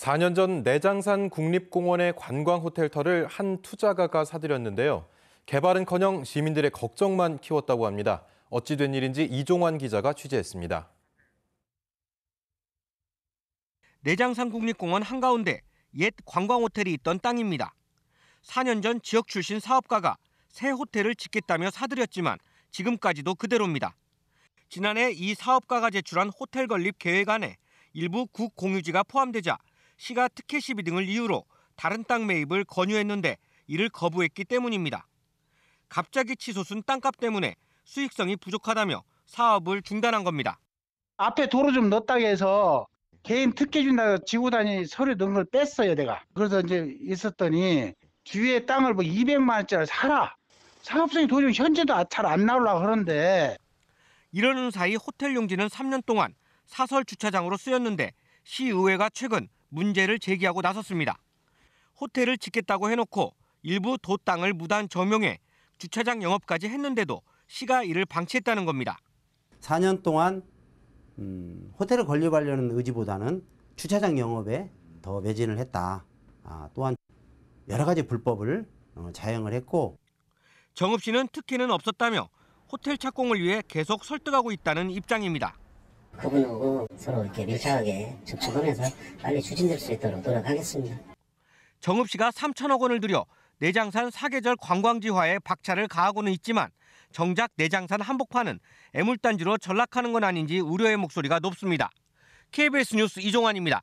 4년 전 내장산 국립공원의 관광 호텔터를 한 투자가가 사들였는데요. 개발은커녕 시민들의 걱정만 키웠다고 합니다. 어찌 된 일인지 이종환 기자가 취재했습니다. 내장산 국립공원 한가운데 옛 관광 호텔이 있던 땅입니다. 4년 전 지역 출신 사업가가 새 호텔을 짓겠다며 사들였지만 지금까지도 그대로입니다. 지난해 이 사업가가 제출한 호텔 건립 계획안에 일부 국공유지가 포함되자 시가 특혜 시비 등을 이유로 다른 땅 매입을 권유했는데 이를 거부했기 때문입니다. 갑자기 치솟은 땅값 때문에 수익성이 부족하다며 사업을 중단한 겁니다. 앞에 도로 좀 넣었다고 해서 개인 특혜 준다고 지고 다니 서류 넣은 걸 뺐어요, 내가. 그래서 이제 있었더니 주위에 땅을 뭐 200만 원짜리 사라. 사업성이 도저히 현재도 잘 안 나오려고 그러는데 이러는 사이 호텔 용지는 3년 동안 사설 주차장으로 쓰였는데 시의회가 최근 문제를 제기하고 나섰습니다. 호텔을 짓겠다고 해놓고 일부 도 땅을 무단 점용해 주차장 영업까지 했는데도 시가 이를 방치했다는 겁니다. 4년 동안 음, 호텔을 건립하려는 의지보다는 주차장 영업에 더 매진을 했다. 아, 또한 여러 가지 불법을 어, 자행을 했고 정읍 씨는 특혜는 없었다며 호텔 착공을 위해 계속 설득하고 있다는 입장입니다. 그분하고 서로 이렇게 밀착하게 접촉하면서 빨리 추진될 수 있도록 노력하겠습니다. 정읍 씨가 3천억 원을 들여 내장산 사계절 관광지화에 박차를 가하고는 있지만 정작 내장산 한복판은 애물단지로 전락하는 건 아닌지 우려의 목소리가 높습니다. KBS 뉴스 이종환입니다.